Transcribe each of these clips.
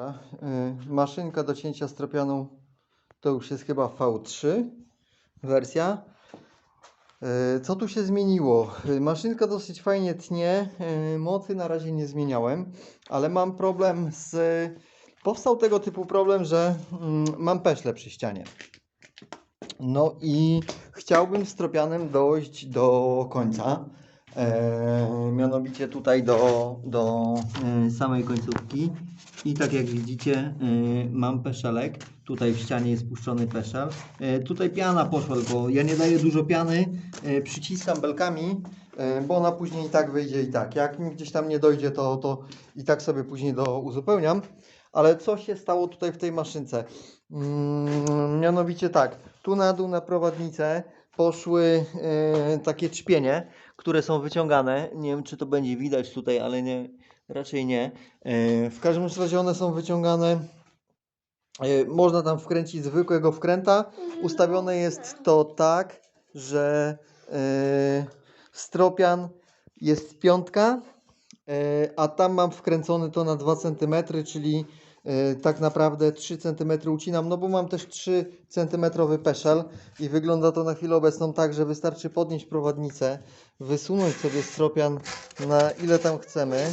Dobra. y, Maszynka do cięcia stropianu to już jest chyba V3 wersja. Y, Co tu się zmieniło? Y, Maszynka dosyć fajnie tnie. Mocy na razie nie zmieniałem, ale mam problem z. Powstał tego typu problem, że mm, mam peszle przy ścianie. No i chciałbym stropianem dojść do końca. E, mianowicie tutaj do, do e, samej końcówki. I tak jak widzicie, e, mam peszelek. Tutaj w ścianie jest puszczony peszel. E, tutaj piana poszła, tylko ja nie daję dużo piany. Przyciskam belkami, bo ona później i tak wyjdzie i tak. Jak mi gdzieś tam nie dojdzie, to, to i tak sobie później do uzupełniam. Ale co się stało tutaj w tej maszynce? Mm, mianowicie tak, tu na dół na prowadnicę poszły e, takie czpienie, które są wyciągane. Nie wiem, czy to będzie widać tutaj, ale nie, raczej nie. E, w każdym razie one są wyciągane. E, można tam wkręcić zwykłego wkręta. Ustawione jest to tak, że stropian jest piątka, a tam mam wkręcony to na 2 cm, czyli tak naprawdę 3 cm ucinam, no bo mam też 3 cm peszel i wygląda to na chwilę obecną tak, że wystarczy podnieść prowadnicę, wysunąć sobie stropian na ile tam chcemy.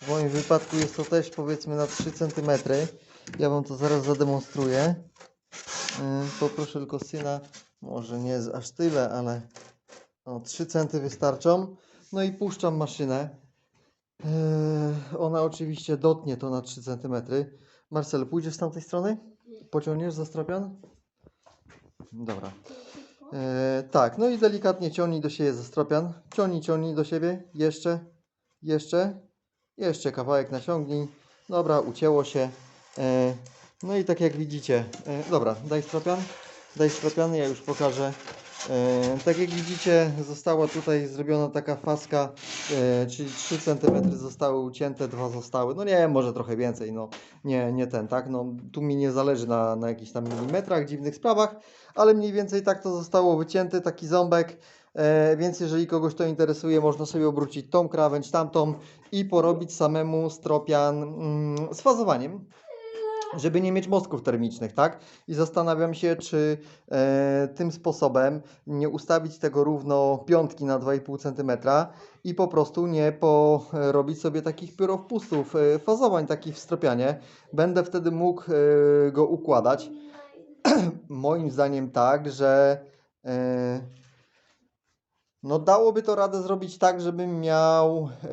W moim wypadku jest to też powiedzmy na 3 cm. Ja Wam to zaraz zademonstruję. Yy, Poproszę tylko syna, może nie aż tyle, ale o, 3 cm wystarczą. No i puszczam maszynę. Yy, Ona oczywiście dotnie to na 3 cm. Marcel, pójdziesz z tamtej strony? Pociągniesz za stropian? Dobra. E, tak, no i delikatnie ciągnij do siebie ze stropian. Ciągnij, ciągnij do siebie. Jeszcze, jeszcze, jeszcze kawałek naciągnij. Dobra, ucięło się. E, no i tak jak widzicie, e, dobra, daj stropian. Daj stropian, ja już pokażę. E, tak jak widzicie, została tutaj zrobiona taka faska, e, czyli 3 cm zostały ucięte, dwa zostały. No nie może trochę więcej, no nie, nie ten, tak? No tu mi nie zależy na, na jakichś tam milimetrach, dziwnych sprawach, ale mniej więcej tak to zostało wycięte, taki ząbek. E, więc jeżeli kogoś to interesuje, można sobie obrócić tą krawędź, tamtą i porobić samemu stropian mm, z fazowaniem żeby nie mieć mostków termicznych, tak? I zastanawiam się, czy e, tym sposobem nie ustawić tego równo piątki na 2,5 cm i po prostu nie porobić sobie takich piórowpustów, e, fazowań takich w stropianie. Będę wtedy mógł e, go układać. Moim zdaniem tak, że e, no dałoby to radę zrobić tak, żebym miał e,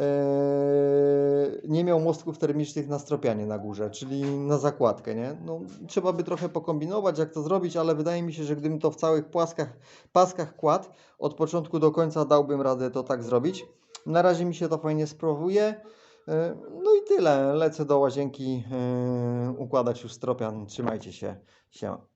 nie miał mostków termicznych na stropianie na górze, czyli na zakładkę, nie? No, trzeba by trochę pokombinować, jak to zrobić, ale wydaje mi się, że gdybym to w całych płaskach, paskach kładł, od początku do końca dałbym radę to tak zrobić. Na razie mi się to fajnie sprawuje. E, No i tyle. Lecę do łazienki e, układać już stropian. Trzymajcie się. Siema.